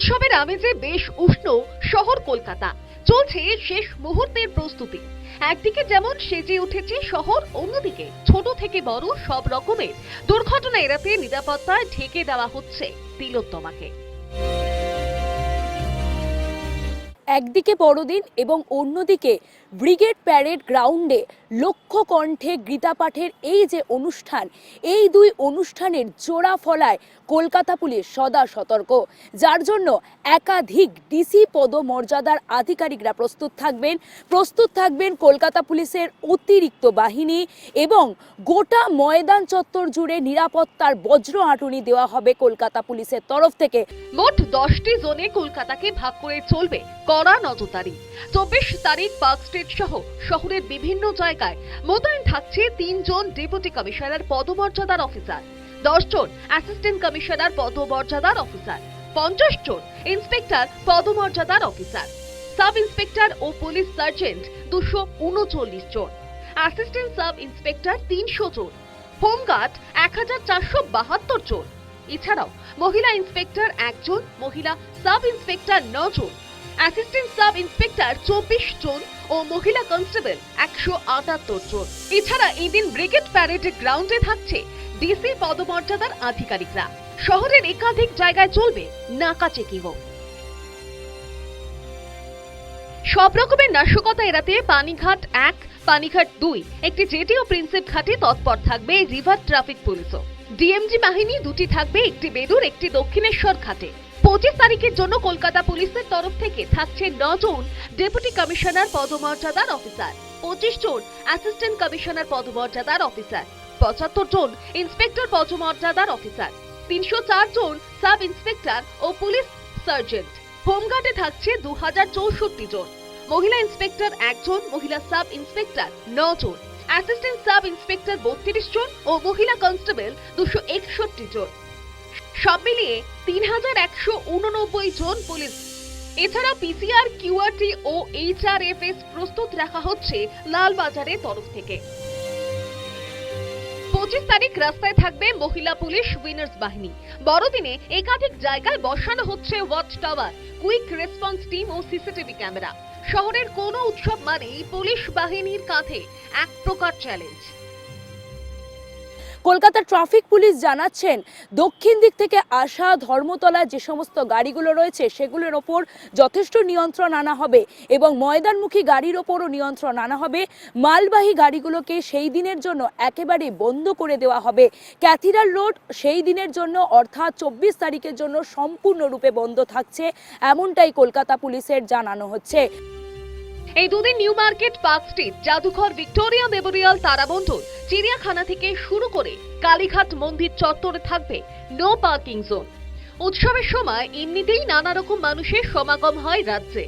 উৎসবের আমেজে বেশ উষ্ণ শহর কলকাতা। চলছে শেষ মুহূর্তের প্রস্তুতি। একদিকে যেমন সেজে উঠেছে শহর, অন্যদিকে ছোট থেকে বড় সব রকমের দুর্ঘটনা এড়াতে নিরাপত্তায় ঢেকে দেওয়া হচ্ছে তিলোত্তমাকে। একদিকে বড়দিন এবং অন্যদিকে ব্রিগেড প্যারেড গ্রাউন্ডে লক্ষ কণ্ঠে গীতাপাঠের এই যে অনুষ্ঠান, এই দুই অনুষ্ঠানের জোড়া ফলায় কলকাতা পুলিশ সদা সতর্ক। যার জন্য একাধিক ডিসি পদমর্যাদার আধিকারিকরা প্রস্তুত থাকবেন। প্রস্তুত থাকবেন কলকাতা পুলিশের অতিরিক্ত বাহিনী এবং গোটা ময়দান চত্বর জুড়ে নিরাপত্তার বজ্র আঁটুনি দেওয়া হবে কলকাতা পুলিশের তরফ থেকে। মোট দশটি জোনে কলকাতাকে ভাগ করে চলবে। কড়া নজরদারি চব্বিশ তারিখ পার্ক স্ট্রিট সহ শহরের বিভিন্ন জায়গায় মোতায়েন থাকছে তিনজন ডেপুটি কমিশনার পদমর্যাদার অফিসার দশ জন অ্যাসিস্ট্যান্ট কমিশনার পদমর্যাদার অফিসার, পঞ্চাশ জন ইন্সপেক্টর পদমর্যাদার অফিসার। সাব ইন্সপেক্টর ও পুলিশ সার্জেন্ট দুশো উনচল্লিশ জন। অ্যাসিস্ট্যান্ট সাব ইন্সপেক্টর তিনশো জন। হোমগার্ড এক হাজার চারশো বাহাত্তর জন। এছাড়াও মহিলা ইন্সপেক্টর একজন, মহিলা সাব ইন্সপেক্টর জন অ্যাসিস্ট্যান্ট সাব ইন্সপেক্টর চব্বিশ জন ও মহিলা কনস্টেবল একশো আটাত্তর জন। এছাড়া এদিন ব্রিগেড প্যারেড গ্রাউন্ডে থাকছে ডিসি পদমর্যাদার আধিকারিকরা। শহরের একাধিক জায়গায় চলবে নাকা চেকিংও। সব রকমের নাশকতা এড়াতে পানিঘাট এক, পানিঘাট দুই, একটি জেটি ও প্রিন্সেপ ঘাটে তৎপর থাকবে রিভার ট্রাফিক পুলিশও। ডিএমজি বাহিনী দুটি থাকবে একটি বেদুর একটি দক্ষিণেশ্বর ঘাটে। পঁচিশ তারিখের জন্য কলকাতা পুলিশের তরফ থেকে থাকছে নজন ডেপুটি কমিশনার পদমর্যাদার অফিসার, পঁচিশ জন অ্যাসিস্ট্যান্ট কমিশনার পদমর্যাদার অফিসার, পঁচাত্তর জন ইন্সপেক্টর পদমর্যাদার অফিসার, তিনশো চার জন সাব ইন্সপেক্টর ও পুলিশ সার্জেন্ট। হোমগার্ডে থাকছে দু হাজার চৌষট্টি জন। মহিলা ইন্সপেক্টর একজন মহিলা সাব ইন্সপেক্টর জন। অ্যাসিস্ট্যান্ট সাব ইন্সপেক্টর বত্রিশ জন ও মহিলা কনস্টেবল দুশো একষট্টি জন। সব মিলিয়ে তিন হাজার একশো উননব্বই জন পুলিশ। এছাড়া পিসিআর কিউআরটি ও এইচআরএফএস প্রস্তুত রাখা হচ্ছে লালবাজারের তরফ থেকে। পঁচিশ তারিখ রাস্তায় থাকবে মহিলা পুলিশ উইনার্স বাহিনী। বড়দিনে একাধিক জায়গায় বসানো হচ্ছে watch tower, quick response team ও সিসিটিভি ক্যামেরা। শহরের কোনো উৎসব মানেই পুলিশ বাহিনীর কাঁধে এক প্রকার চ্যালেঞ্জ। কলকাতা ট্রাফিক পুলিশ জানাচ্ছেন, দক্ষিণ দিক থেকে আসা ধর্মতলা যে সমস্ত গাড়িগুলো রয়েছে সেগুলোর ওপর যথেষ্ট নিয়ন্ত্রণ আনা হবে এবং ময়দানমুখী গাড়ির ওপরও নিয়ন্ত্রণ আনা হবে। মালবাহী গাড়িগুলোকে সেই দিনের জন্য একেবারে বন্ধ করে দেওয়া হবে। ক্যাথিড্রাল রোড সেই দিনের জন্য অর্থাৎ চব্বিশ তারিখের জন্য সম্পূর্ণরূপে বন্ধ থাকছে, এমনটাই কলকাতা পুলিশের জানানো হচ্ছে। এই দুদিন নিউ মার্কেট, পার্ক স্ট্রিট, জাদুঘর, ভিক্টোরিয়া, মেমোরিয়াল, তারাবন্ধন, চিড়িয়াখানা থেকে শুরু করে কালীঘাট মন্দির চত্বরে থাকবে নো পার্কিং জোন উৎসবের সময় এমনিতেই নানা রকম মানুষের সমাগম হয় রাজ্যে।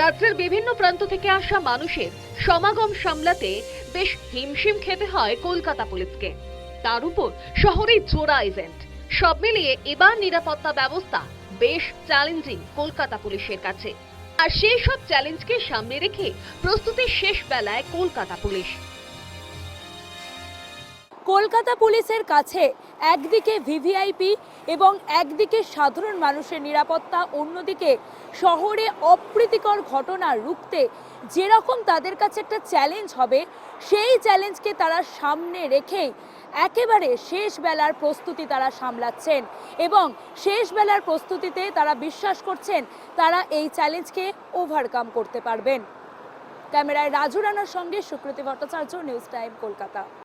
রাজ্যের বিভিন্ন প্রান্ত থেকে আসা মানুষের সমাগম সামলাতে বেশ হিমশিম খেতে হয় কলকাতা পুলিশকে। তার উপর শহরে জোড়া এজেন্ট সব মিলিয়ে এবার নিরাপত্তা ব্যবস্থা বেশ চ্যালেঞ্জিং কলকাতা পুলিশের কাছে। আর সেই সব চ্যালেঞ্জকে সামনে রেখে প্রস্তুতির শেষ বেলায় কলকাতা পুলিশ। কলকাতা পুলিশের কাছে একদিকে ভিভিআইপি এবং একদিকে সাধারণ মানুষের নিরাপত্তা, অন্যদিকে শহরে অপ্রীতিকর ঘটনা রুখতে যেরকম তাদের কাছে একটা চ্যালেঞ্জ হবে, সেই চ্যালেঞ্জকে তারা সামনে রেখেই একেবারে শেষ বেলার প্রস্তুতি তারা সামলাচ্ছেন এবং শেষ বেলার প্রস্তুতিতে তারা বিশ্বাস করছেন তারা এই চ্যালেঞ্জকে ওভারকাম করতে পারবেন। ক্যামেরায় রাজু রানার সঙ্গে সুকৃতি ভট্টাচার্য নিউজ টাইম কলকাতা।